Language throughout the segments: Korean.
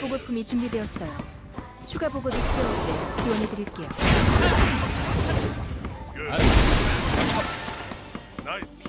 보급품이 준비되었어요. 추가 보급이 필요할 때 지원해 드릴게요. Perfect.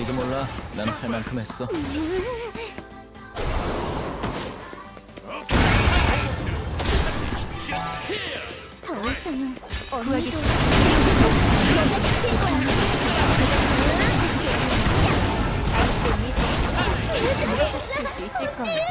이거 몰라. 난 할 만큼 했어. 더 이상은 구하기 할수 있을 거예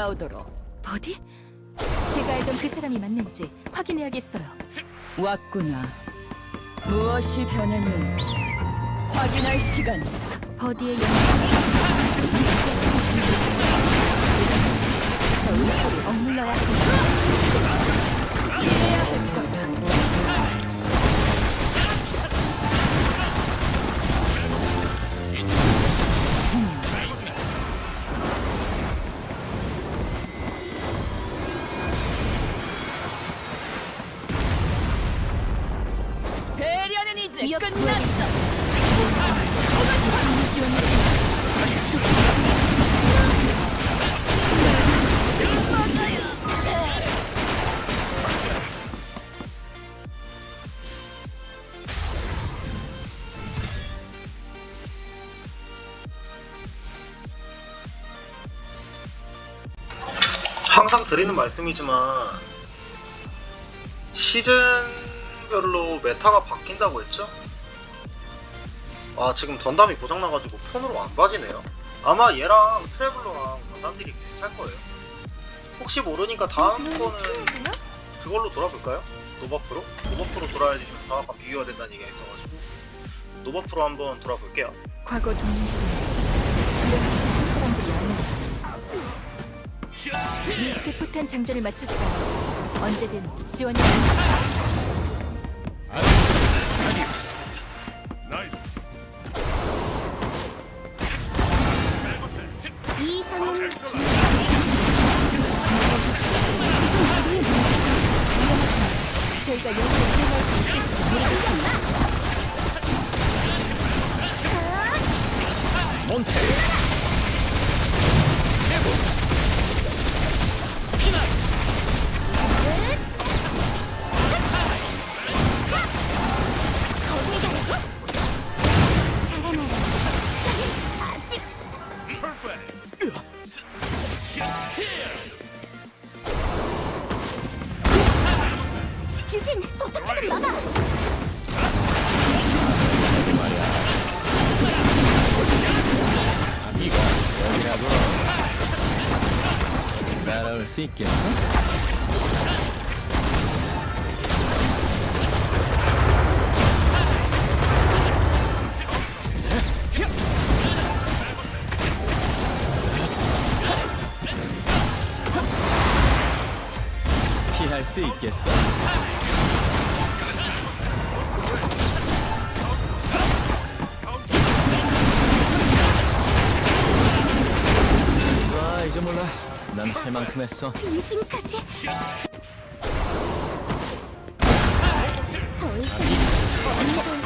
올라오도록. 버디? 제가 알던 그 사람이 맞는지 확인해야겠어요. 왔구나. 무엇이 변했는지 확인할 시간. 버디의 영향. 저 울프를 억눌러야 합니다. 이해해야 할 항상 드리는 말씀이지만 시즌별로 메타가 바뀐다고 했죠? 아 지금 던담이 고장나가지고 폰으로 안 빠지네요 아마 얘랑 트래블러랑 던담들이 비슷할 거예요 혹시 모르니까 다음 거는 그걸로 돌아볼까요? 노바프로? 노바프로 돌아야지 좀 정확한 비교가 된다는 얘기가 있어가지고 노바프로 한번 돌아볼게요 과거 사람들이 아니라 미스트 포탄 장전을 마쳤어요. 언제든 지원이 Nice. 따라올 수 있겠어? 할 만큼 했어 유진까지! 더 이상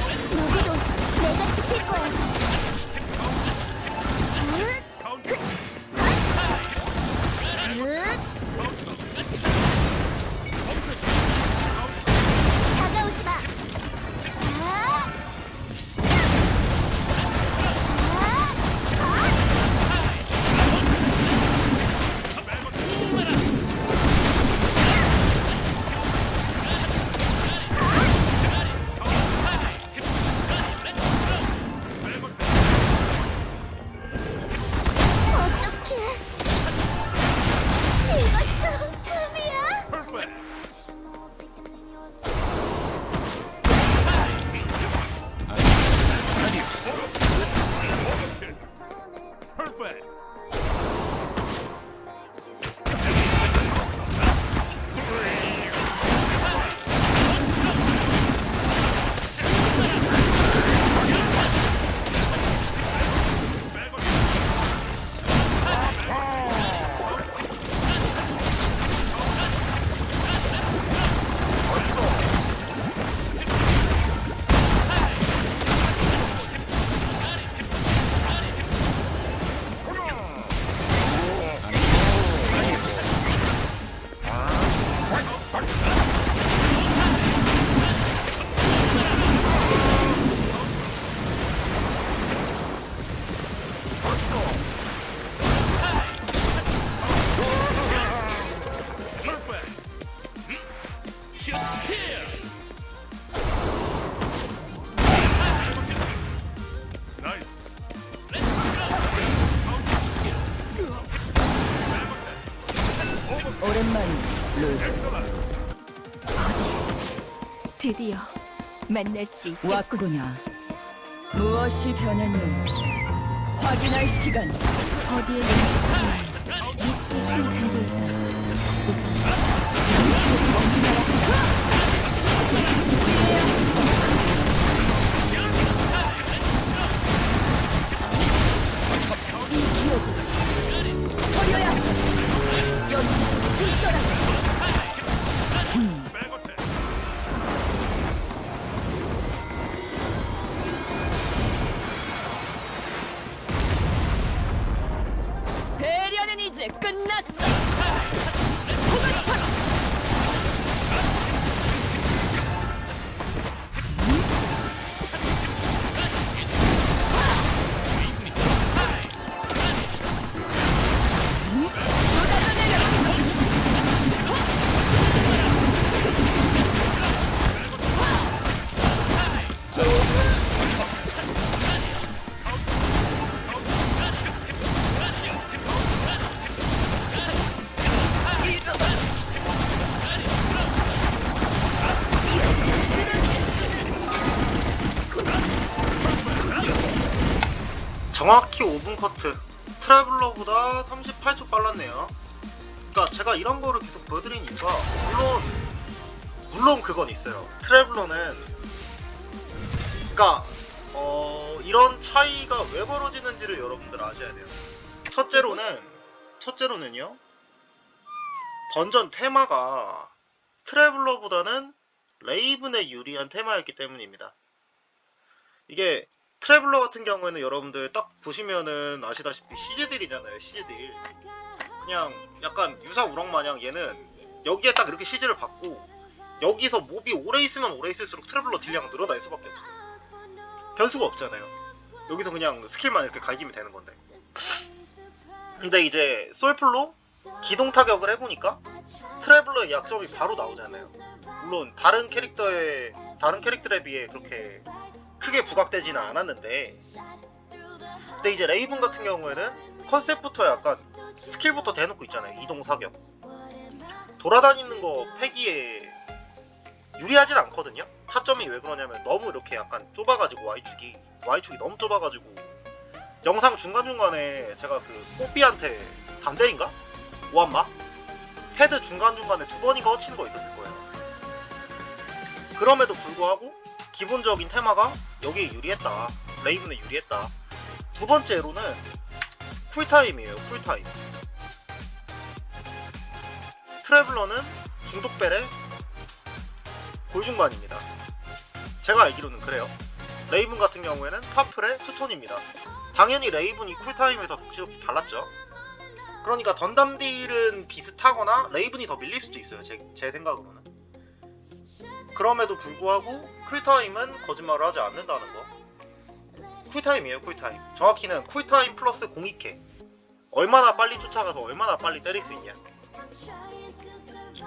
드디어 만날 수 있겠구나. 왔구나. 무엇이 변했는지 확인할 시간. 어디에 있는지 믿기 힘들고 있어. 이 기억을 버려야 해. 여기 있더라고. 정확히 5분 커트. 트래블러보다 38초 빨랐네요. 그러니까 제가 이런 거를 계속 보여드린 이유가 물론 물론 그건 있어요. 트래블러는 그러니까 어, 이런 차이가 왜 벌어지는지를 여러분들 아셔야 돼요. 첫째로는 첫째로는요. 던전 테마가 트래블러보다는 레이븐에 유리한 테마였기 때문입니다. 이게 트래블러 같은 경우에는 여러분들 딱 보시면은 아시다시피 CG들이잖아요 CG들. 그냥 약간 유사 우럭 마냥 얘는 여기에 딱 이렇게 CG를 받고 여기서 몹이 오래 있으면 오래 있을수록 트래블러 딜량은 늘어날 수밖에 없어요. 변수가 없잖아요. 여기서 그냥 스킬만 이렇게 갈기면 되는 건데. 근데 이제 솔플로 기동 타격을 해보니까 트래블러의 약점이 바로 나오잖아요. 물론 다른 캐릭터의 다른 캐릭터에 비해 그렇게 크게 부각되지는 않았는데 근데 이제 레이븐 같은 경우에는 컨셉부터 약간 스킬부터 대놓고 있잖아요. 이동 사격. 돌아다니는 거 패기에 유리하진 않거든요. 타점이 왜 그러냐면 너무 이렇게 약간 좁아가지고 Y축이 Y축이 너무 좁아가지고 영상 중간중간에 제가 그 뽀삐한테 단델인가? 오한마? 헤드 중간중간에 두 번인가 헛치는 거 있었을 거예요. 그럼에도 불구하고 기본적인 테마가 여기에 유리했다. 레이븐에 유리했다. 두 번째로는 쿨타임이에요. 쿨타임. 트래블러는 중독벨의 골중반입니다. 제가 알기로는 그래요. 레이븐 같은 경우에는 파플의 투톤입니다. 당연히 레이븐이 쿨타임에 더 덕지덕지 달랐죠. 그러니까 던담 딜은 비슷하거나 레이븐이 더 밀릴 수도 있어요. 제, 제 생각으로는. 그럼에도 불구하고 쿨타임은 거짓말을 하지 않는다는 거. 쿨타임이에요, 쿨타임. 정확히는 쿨타임 플러스 공익회. 얼마나 빨리 쫓아가서 얼마나 빨리 때릴 수 있냐.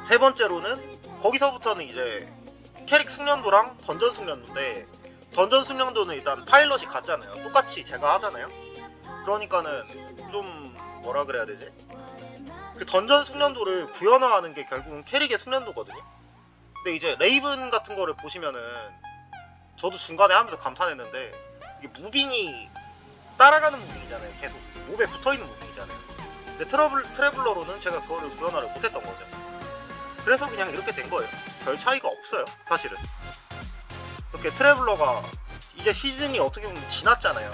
세 번째로는 거기서부터는 이제 캐릭 숙련도랑 던전 숙련도인데 던전 숙련도는 일단 파일럿이 같잖아요. 똑같이 제가 하잖아요. 그러니까는 좀 뭐라 그래야 되지? 그 던전 숙련도를 구현화하는 게 결국은 캐릭의 숙련도거든요. 근데 이제 레이븐 같은 거를 보시면은 저도 중간에 하면서 감탄했는데 이게 무빙이 따라가는 무빙이잖아요. 계속 몸에 붙어 있는 무빙이잖아요. 근데 트러블 트래블러로는 제가 그거를 구현화를 못했던 거죠. 그래서 그냥 이렇게 된 거예요. 별 차이가 없어요, 사실은. 이렇게 트래블러가 이제 시즌이 어떻게 보면 지났잖아요.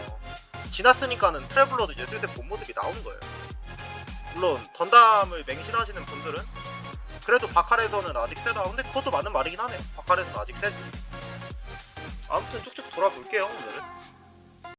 지났으니까는 트래블러도 이제 슬슬 본 모습이 나오는 거예요. 물론 던담을 맹신하시는 분들은 그래도 바칼에서는 아직 세다. 근데 그것도 맞는 말이긴 하네요. 바칼에서는 아직 세지. 아무튼 쭉쭉 돌아볼게요 오늘은.